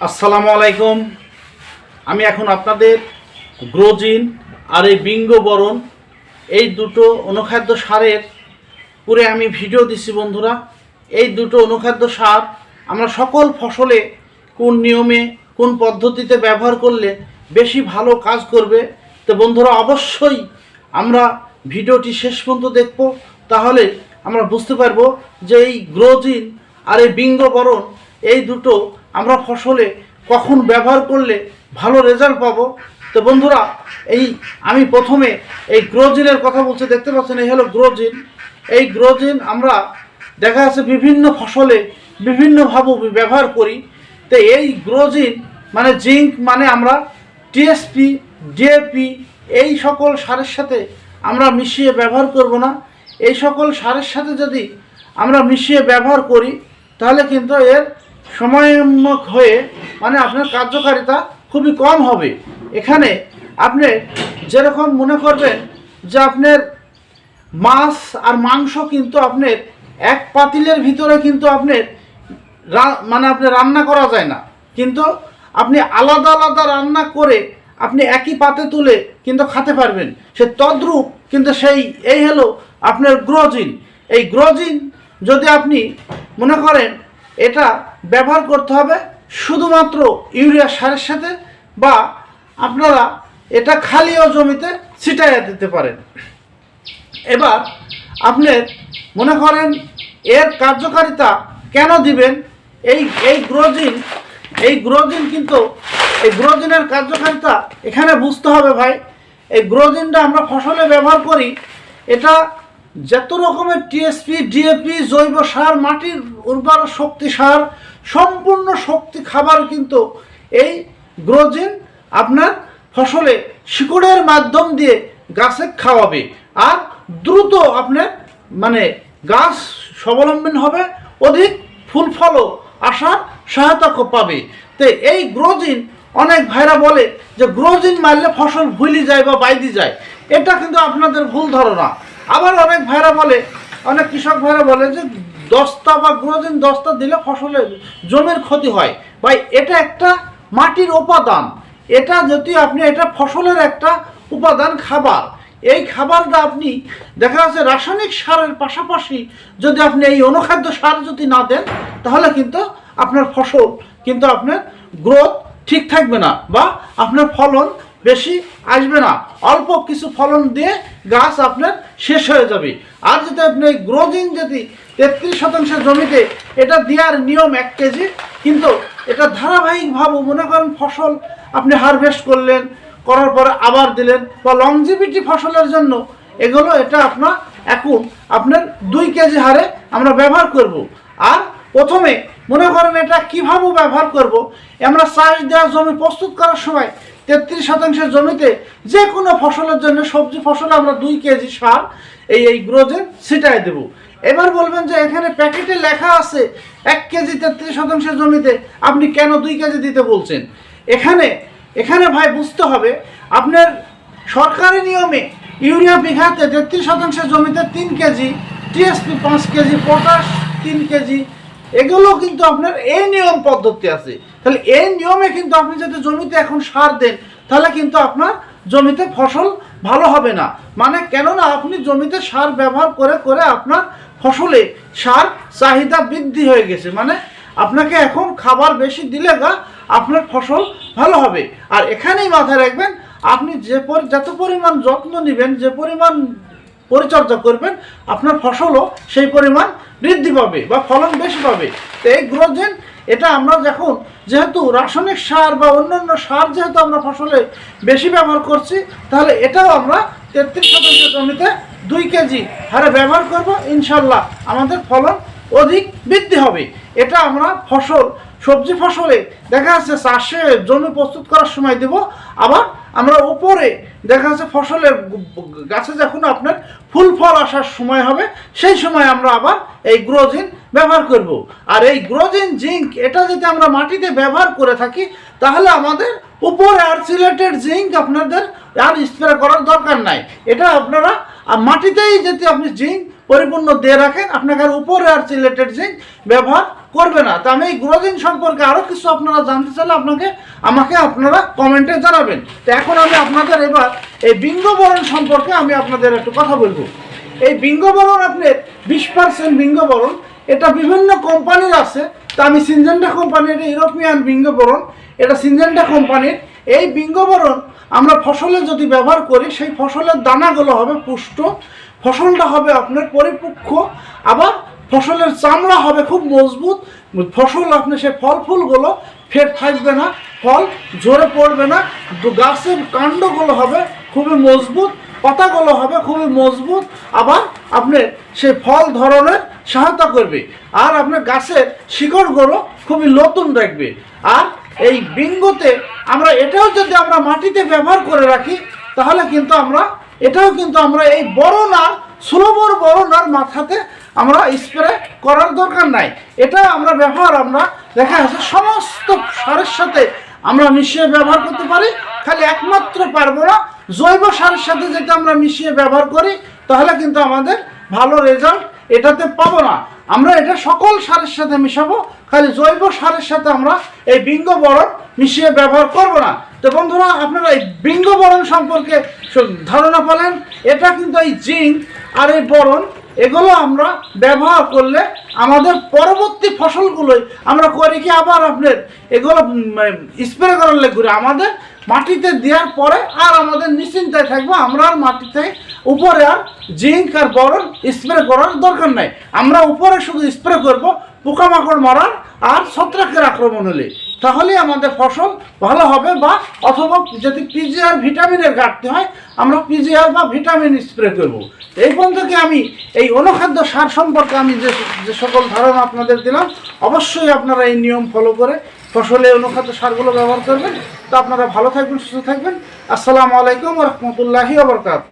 আসসালামু আলাইকুম। আমি এখন আপনাদের গ্রোজিন আর এই বরণ, এই দুটো অনুখাদ্য সারের পুরে আমি ভিডিও দিছি বন্ধুরা। এই দুটো অনুখাদ্য সার আমরা সকল ফসলে কোন নিয়মে, কোন পদ্ধতিতে ব্যবহার করলে বেশি ভালো কাজ করবে, তো বন্ধুরা অবশ্যই আমরা ভিডিওটি শেষ পর্যন্ত দেখব, তাহলে আমরা বুঝতে পারব যে এই গ্রোজিন আর এই বরণ, এই দুটো আমরা ফসলে কখন ব্যবহার করলে ভালো রেজাল্ট পাবো? তো বন্ধুরা, এই আমি প্রথমে এই গ্রোজিনের কথা বলছি, দেখতে পাচ্ছেন, এই হলো গ্রোজিন। এই গ্রোজিন আমরা দেখা যাচ্ছে বিভিন্ন ফসলে বিভিন্নভাবে ব্যবহার করি। তো এই গ্রোজিন মানে জিঙ্ক মানে আমরা টিএসপি ডিএপি এই সকল সারের সাথে আমরা মিশিয়ে ব্যবহার করব না। এই সকল সারের সাথে যদি আমরা মিশিয়ে ব্যবহার করি, তাহলে কিন্তু এর সময়মক হয়ে মানে আপনার কার্যকারিতা খুবই কম হবে। এখানে আপনি যেরকম মনে করবেন যে আপনার মাছ আর মাংস কিন্তু আপনার এক পাতিলের ভিতরে কিন্তু আপনার মানে আপনি রান্না করা যায় না। কিন্তু আপনি আলাদা আলাদা রান্না করে আপনি একই পাতে তুলে কিন্তু খেতে পারবেন। সে তদ্রূপ কিন্তু সেই, এই হলো আপনার গ্রোজিন এই গ্রোজিন যদি আপনি মনে করেন এটা ব্যবহার করতে হবে শুধুমাত্র ইউরিয়া সারের সাথে বা আপনারা এটা খালিও জমিতে ছিটাইয়া দিতে পারেন। এবার আপনার মনে করেন এর কার্যকারিতা কেন দিবেন? এই এই গ্রোজিন এই গ্রোজিন কিন্তু, এই গ্রোজিনের কার্যকারিতা এখানে বুঝতে হবে ভাই। এই গ্রোজিনটা আমরা ফসলে ব্যবহার করি, এটা যত রকমের টিএসপি, ডিএপি, জৈব সার, মাটির উর্বর শক্তি সার, সম্পূর্ণ শক্তি খাবার কিন্তু এই গ্রোজিন আপনার ফসলে শিকড়ের মাধ্যম দিয়ে গাছে খাওয়াবে। আর দ্রুত আপনার মানে গাছ স্বাবলম্বী হবে, অধিক ফুল ফলও আসার সহায়তা পাবে। তো এই গ্রোজিন অনেক ভাইরা বলে যে গ্রোজিন মারলে ফসল ভুলি যায় বা বাইদি যায়। এটা কিন্তু আপনাদের ভুল ধারণা। আবার অনেক ভাইরা বলে, অনেক কৃষক ভাইরা বলে যে দস্তা বা গ্রোজিন দস্তা দিলে ফসলের জমির ক্ষতি হয়। ভাই, এটা একটা মাটির উপাদান। এটা যদি আপনি, এটা ফসলের একটা উপাদান খাবার। এই খাবারটা আপনি, দেখা যাচ্ছে রাসায়নিক সারের পাশাপাশি যদি আপনি এই অনুখাদ্য সার যদি না দেন, তাহলে কিন্তু আপনার ফসল, কিন্তু আপনার গ্রোথ ঠিক থাকবে না বা আপনার ফলন বেশি আসবে না। অল্প কিছু ফলন দিয়ে গাছ আপনার শেষ হয়ে যাবে। আর যদি আপনি গ্রোজিন যদি তেত্রিশ শতাংশ জমিতে এটা দেওয়ার নিয়ম এক কেজি, কিন্তু এটা ধারাবাহিকভাবে মনে করেন ফসল আপনি হারভেস্ট করলেন, করার পরে আবার দিলেন, বা লংজিভিটি ফসলের জন্য এগুলো এটা আপনার এখন আপনার দুই কেজি হারে আমরা ব্যবহার করব। আর প্রথমে মনে করেন এটা কীভাবে ব্যবহার করব? আমরা চাষ দেওয়া জমি প্রস্তুত করার সময় তেত্রিশ শতাংশের জমিতে যে কোনো ফসলের জন্য সবজি ফসলে আমরা দুই কেজি সার এই এই গ্রোজেন ছিটাই দেব। এবার বলবেন যে এখানে প্যাকেটে লেখা আছে এক কেজি তেত্রিশ শতাংশের জমিতে আপনি কেন দুই কেজি দিতে বলছেন? এখানে এখানে ভাই বুঝতে হবে, আপনার সরকারি নিয়মে ইউরিয়া বিঘাতে তেত্রিশ শতাংশের জমিতে তিন কেজি, টিএসপি পাঁচ কেজি, পটাশ তিন কেজি, এগুলো কিন্তু আপনার এই নিয়ম পদ্ধতি আছে। তাহলে এই নিয়মে কিন্তু আপনি যদি জমিতে এখন সার দেন, তাহলে কিন্তু আপনার জমিতে ফসল ভালো হবে না। মানে কেননা আপনি জমিতে সার ব্যবহার করে করে আপনার ফসলে সার চাহিদা বৃদ্ধি হয়ে গেছে। মানে আপনাকে এখন খাবার বেশি দিলে গা আপনার ফসল ভালো হবে। আর এখানেই মাথায় রাখবেন, আপনি যে যত পরিমাণ যত্ন নেবেন, যে পরিমাণ পরিচর্যা করবেন, আপনার ফসলও সেই পরিমাণ বৃদ্ধি পাবে বা ফলন বেশি পাবে। তো এই গ্রোজেন এটা আমরা যখন যেহেতু রাসায়নিক সার বা অন্যান্য সার যেহেতু আমরা ফসলে বেশি ব্যবহার করছি, তাহলে এটাও আমরা তেত্রিশ শতাংশ জমিতে দুই কেজি হারে ব্যবহার করব, ইনশাল্লাহ আমাদের ফলন অধিক বৃদ্ধি হবে। এটা আমরা ফসল, সবজি ফসলে দেখা যাচ্ছে চাষে জমি প্রস্তুত করার সময় দেব, আবার আমরা উপরে দেখা যাচ্ছে ফসলের গাছে যখন আপনার ফুল ফল আসার সময় হবে, সেই সময় আমরা আবার এই গ্রোজিন ব্যবহার করব। আর এই গ্রোজিন জিঙ্ক, এটা যদি আমরা মাটিতে ব্যবহার করে থাকি, তাহলে আমাদের উপরে আর সিলেটেড জিঙ্ক আপনাদের আর স্প্রে করার দরকার নাই। এটা আপনারা মাটিতেই যদি আপনি জিঙ্ক পরিপূর্ণ দিয়ে রাখেন, আপনাকে আর উপরে আর জিঙ্ক ব্যবহার করবে না। তা আমি এই গ্রোজিন সম্পর্কে আরও কিছু আপনারা জানতে চাইলে আপনাকে, আমাকে আপনারা কমেন্টে জানাবেন। তো এখন আমি আপনাদের এবার এই বিঙ্গবরণ সম্পর্কে আমি আপনাদের একটু কথা বলব। এই বিঙ্গবরণ আপনার বিশ পার্সেন্ট বিঙ্গবরণ এটা বিভিন্ন কোম্পানির আছে। তা আমি সিনজেন্টা কোম্পানির ইউরোপিয়ান বিঙ্গবরণ এটা সিনজেন্টা কোম্পানির। এই বিঙ্গবরণ আমরা ফসলে যদি ব্যবহার করি, সেই ফসলের দানাগুলো হবে পুষ্ট। ফসলটা হবে আপনার পরিপক্ষ আবার ফসলের চামড়া হবে খুব মজবুত। ফসল আপনি সে ফল ফুলগুলো ফের থাকবে না। ফল ঝরে পড়বে না। গাছের কাণ্ডগুলো হবে খুবই মজবুত। পাতাগুলো হবে খুবই মজবুত। আবার আপনি সেই ফল ধরনের সহায়তা করবে। আর আপনার গাছের শিকড়গুলো খুবই নতুন রাখবে আর এই বিঙ্গোতে আমরা এটাও যদি আমরা মাটিতে ব্যবহার করে রাখি, তাহলে কিন্তু আমরা, এটাও কিন্তু আমরা এই বড় না সুলভর বড় নার মাথাতে আমরা স্প্রে করার দরকার নাই। এটা আমরা ব্যবহার আমরা, দেখা যাচ্ছে সমস্ত সারের সাথে আমরা মিশিয়ে ব্যবহার করতে পারি। খালি একমাত্র পারব না, জৈব সারের সাথে যেটা আমরা মিশিয়ে ব্যবহার করি, তাহলে কিন্তু আমাদের ভালো রেজাল্ট এটাতে পাবো না। আমরা এটা সকল সারের সাথে মিশাবো, খালি জৈব সারের সাথে আমরা এই বিঙ্গ বরণ মিশিয়ে ব্যবহার করব না। তো বন্ধুরা, আপনারা এই বিঙ্গ বরণ সম্পর্কে ধারণা পালেন। এটা কিন্তু এই জিঙ্ক আর এই বরণ এগুলো আমরা ব্যবহার করলে আমাদের পরবর্তী ফসলগুলোই আমরা করি কি আবার আপনার এগুলো স্প্রে করার লেগে আমাদের মাটিতে দেওয়ার পরে আর আমাদের নিশ্চিন্তায় থাকব, আমরা আর মাটিতে উপরে আর জিঙ্ক আর বরণ স্প্রে করার দরকার নাই। আমরা উপরে শুধু স্প্রে করব পোকামাকড় মারার আর ছত্রাকের আক্রমণ হলে। তাহলে আমাদের ফসল ভালো হবে বা অথবা যদি পিজিআর ভিটামিনের ঘাটতি হয়, আমরা পিজিআর বা ভিটামিন স্প্রে করব। এই পর্যন্ত আমি এই অনুখাদ্য সার সম্পর্কে আমি যে যে সকল ধারণা আপনাদের দিলাম, অবশ্যই আপনারা এই নিয়ম ফলো করে ফসলে অনুখাদ্য সারগুলো ব্যবহার করবেন। তো আপনারা ভালো থাকবেন, সুস্থ থাকবেন। আসসালামু আলাইকুম রহমতুল্লাহি আবরকাত